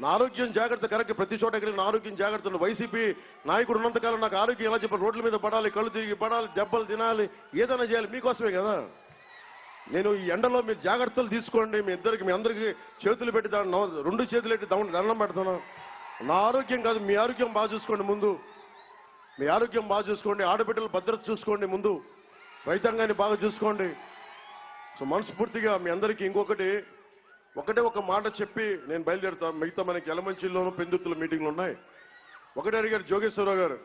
నా ఆరోగ్యం జాగ్రత్త కరెక్ట్. ప్రతి చోట ఎక్కడ నా ఆరోగ్యం జాగ్రత్తలు వైసీపీ నాయకుడు ఉన్నంతకాలం నాకు ఆరోగ్యం ఎలా చెప్పాలి రోడ్ల మీద పడాలి కళ్ళు తిరిగి పడాలి దెబ్బలు తినాలి ఏదైనా చేయాలి మీకోసమే కదా? నేను ఈ ఎండలో మీరు జాగ్రత్తలు తీసుకోండి. మీ ఇద్దరికి మీ అందరికీ చేతులు పెట్టి దాన్ని రెండు చేతులు పెట్టి దండం దండం నా ఆరోగ్యం కాదు మీ ఆరోగ్యం బాగా చూసుకోండి ముందు. మీ ఆరోగ్యం బాగా చూసుకోండి. ఆడబిడ్డలు భద్రత చూసుకోండి ముందు. రైతాంగాన్ని బాగా చూసుకోండి. సో మనస్ఫూర్తిగా మీ అందరికీ ఇంకొకటి ఒకటే ఒక మాట చెప్పి నేను బయలుదేరుతా. మిగతా మనకి ఎలమంచిలోనూ పెందుతుల మీటింగ్లు ఉన్నాయి. ఒకటే అడిగారు జోగేశ్వరరావు గారు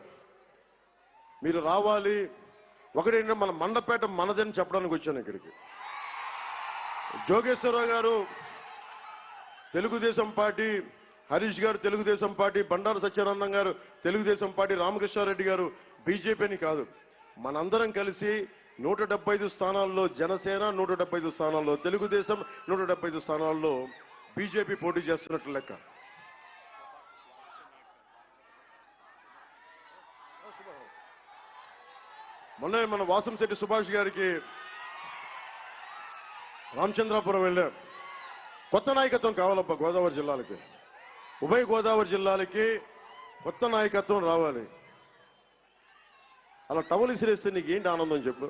మీరు రావాలి. ఒకటేంటంటే మన మండపేట మనదని చెప్పడానికి వచ్చాను ఇక్కడికి. జోగేశ్వరరావు గారు తెలుగుదేశం పార్టీ హరీష్ గారు తెలుగుదేశం పార్టీ బండారు సత్యానందం గారు తెలుగుదేశం పార్టీ రామకృష్ణారెడ్డి గారు బీజేపీని కాదు. మనందరం కలిసి నూట డెబ్బై ఐదు స్థానాల్లో జనసేన నూట డెబ్బై ఐదు స్థానాల్లో తెలుగుదేశం నూట డెబ్బై ఐదు స్థానాల్లో బీజేపీ పోటీ చేస్తున్నట్లు లెక్క. మొన్న మన వాసంశెట్టి సుభాష్ గారికి రామచంద్రాపురం వెళ్ళాం. కొత్త నాయకత్వం కావాలబ్బా గోదావరి జిల్లాలకి. ఉభయ గోదావరి జిల్లాలకి కొత్త నాయకత్వం రావాలి. అలా టవల్ ఇసిరేస్తే నీకు ఏంటి ఆనందం చెప్పు?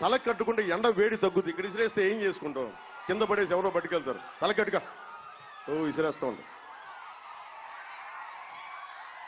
తల కట్టుకుంటే ఎండ వేడి తగ్గుద్ది. ఇక్కడ ఇసిరేస్తే ఏం చేసుకుంటాం కింద పడేసి ఎవరో పట్టుకెళ్తారు. తల కట్టుక ఓ ఇసిరేస్తా ఉంటాం